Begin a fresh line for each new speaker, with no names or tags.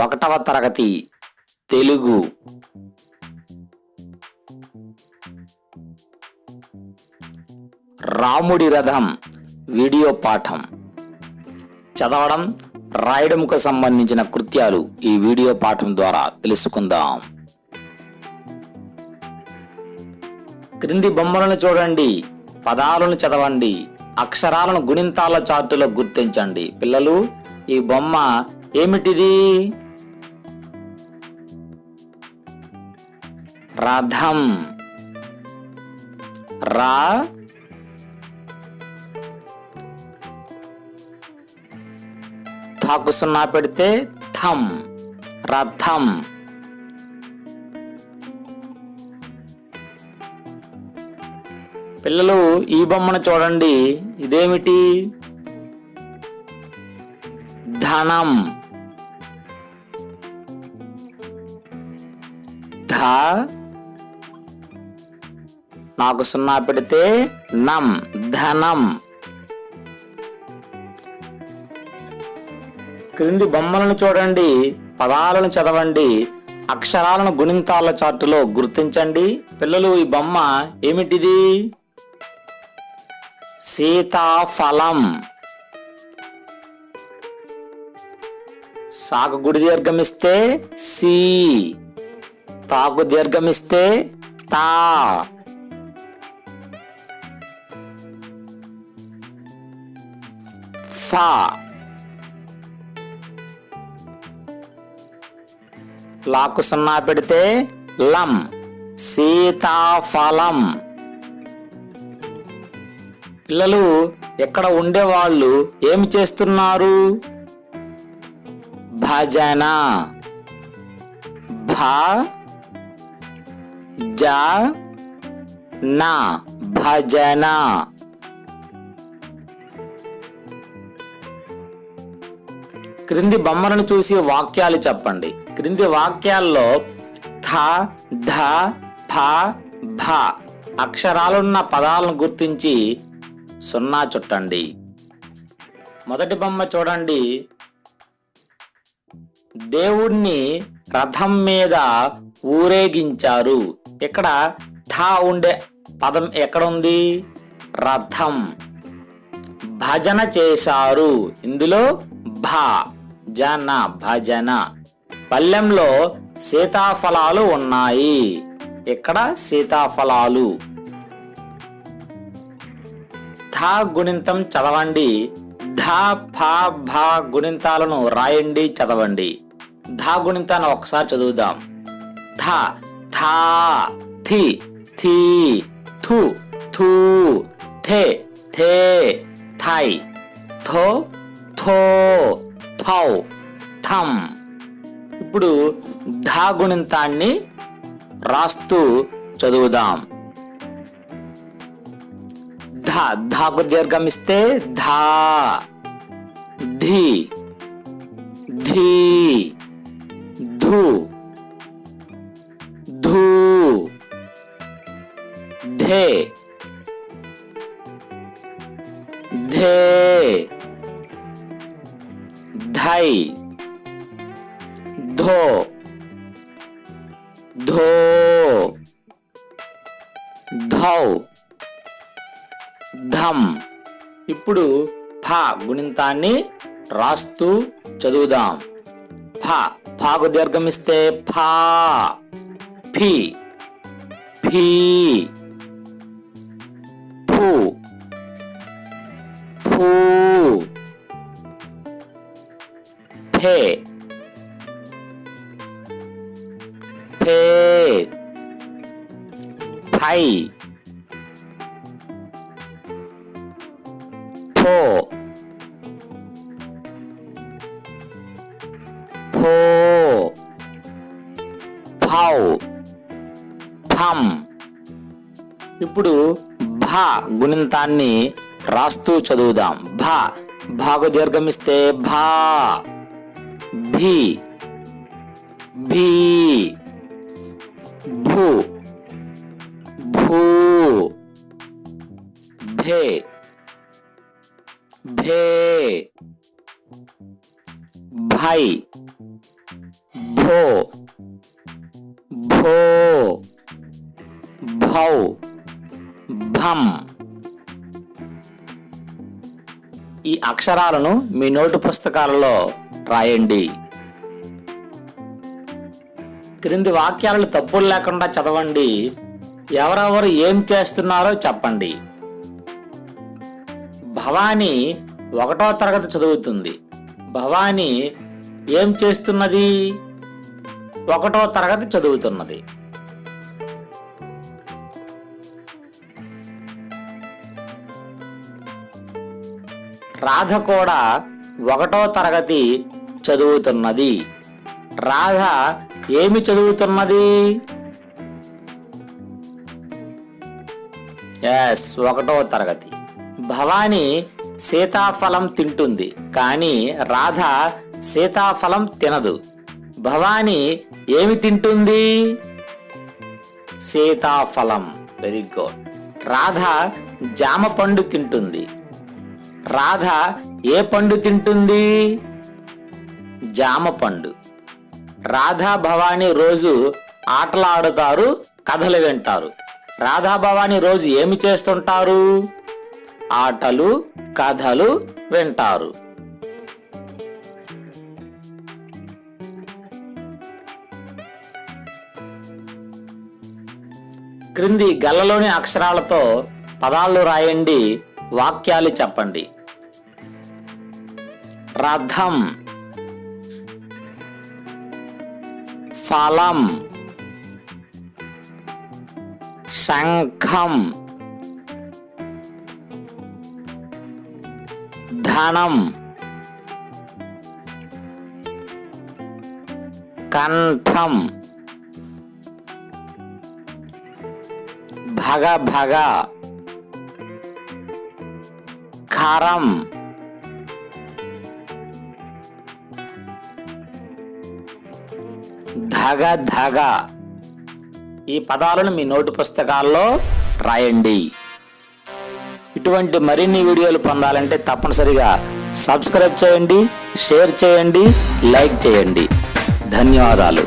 ఒకటవ తరగతి తెలుగు. రాముడి రథం వీడియో పాఠం. చదవడం రాయడంకు సంబంధించిన కృత్యాలు ఈ వీడియో పాఠం ద్వారా తెలుసుకుందాం. క్రింది బొమ్మలను చూడండి పదాలను చదవండి అక్షరాలను గుణింతాల చార్టులో గుర్తించండి. పిల్లలు ఈ బొమ్మ ఏమిటిది? రథం. రా. థాకు సున్నా పెడితే థం. రథం. పిల్లలు ఈ బొమ్మను చూడండి. ఇదేమిటి? ధనం. ధ. నాకు సున్నా పెడితే నం ధనం. క్రింది బొమ్మలను చూడండి పదాలను చదవండి అక్షరాలను గుణింతాల చార్టులో గుర్తించండి. పిల్లలు ఈ బొమ్మ ఏమిటిది? సీతాఫలం. సాగు గుడి దీర్ఘమిస్తే సి తాకు దీర్ఘమిస్తే తా. ఫా లాకు సున్నా పెడితే లం సీతాఫలం. పిల్లలు ఎక్కడ ఉండేవాళ్ళు ఏమి చేస్తున్నారు? భజన. భ జ నా భజన. క్రింది బొమ్మలను చూసి వాక్యాలు చెప్పండి. క్రింది వాక్యాల్లో థ ధ ఫ భ అక్షరాలున్న పదాలను గుర్తించి సున్నా చుట్టండి. మొదటి బొమ్మ చూడండి. దేవుణ్ణి రథం మీద ఊరేగించారు. ఇక్కడ థ ఉండే పదం ఎక్కడ ఉంది రథం. భజన చేశారు. ఇందులో భ. జన భజన. పల్లెంలో సీతాఫలాలు ఉన్నాయి. ఇక్కడ సీతాఫలాలు? ధా గుణింతం చదవండి. ధా ఫ భ గుణింతాలను రాయండి చదవండి. ధా గుణింతాన్ని ఒకసారి చదువుదాం. థ థా థి థీ థు థూ థే థే థై. థో థో. థౌ థమ్. ఇప్పుడు ధా గుణింతాన్ని రాస్తూ చదువుదాం. ధ ధాకు దీర్ఘమిస్తే ధా. ధి ధీ. ధు ధూ. ధే. ధో ధౌ ధమ్ ఇప్పుడు ఫ గుణింతాన్ని రాస్తూ చదువుదాం. ఫ ఫాకు దీర్ఘమిస్తే ఫా ఫి ఫీ ఫు ఫూ ఫే ఫే ఫై ఫో ఫో ఫౌ ఇప్పుడు భ గుణింతాన్ని రాస్తూ చదువుదాం. భ భాగు దీర్ఘమిస్తే భా. భీ. భీ. భై భో భో భౌ భం. ఈ అక్షరాలను మీ నోటు పుస్తకాలలో రాయండి. క్రింది వాక్యాలను తప్పులు లేకుండా చదవండి. ఎవరెవరు ఏం చేస్తున్నారో చెప్పండి. భవానీ ఒకటో తరగతి చదువుతుంది. భవానీ ఏం చేస్తున్నది? ఒకటో తరగతి చదువుతున్నది. రాధ కూడా ఒకటో తరగతి చదువుతున్నది. రాధ ఏమి చదువుతున్నది? ఎస్ ఒకటో తరగతి. భవానీ సీతాఫలం తింటుంది కానీ రాధ సీతాఫలం తినదు. భవానీ ఏమి తింటుంది? సీతాఫలం వెరీ గుడ్ రాధ జామ పండు తింటుంది. రాధ ఏ పండు తింటుంది? జామ పండు. రాధా భవాని రోజు ఆటలాడుతారు కథలు వింటారు. రాధా భవాని రోజు ఏమి చేస్తుంటారు? ఆటలు కథలు వింటారు. క్రింది గల్లలోని అక్షరాలతో పదాలు రాయండి వాక్యాలు చెప్పండి. రథం ఫలం శంఖం ధనం కంఠం. భగ భగ. ఖరం ధగ ధగ. ఈ పదాలను మీ నోటు పుస్తకాల్లో రాయండి. ఇటువంటి మరిన్ని వీడియోలు పొందాలంటే తప్పనిసరిగా సబ్స్క్రైబ్ చేయండి షేర్ చేయండి లైక్ చేయండి. ధన్యవాదాలు.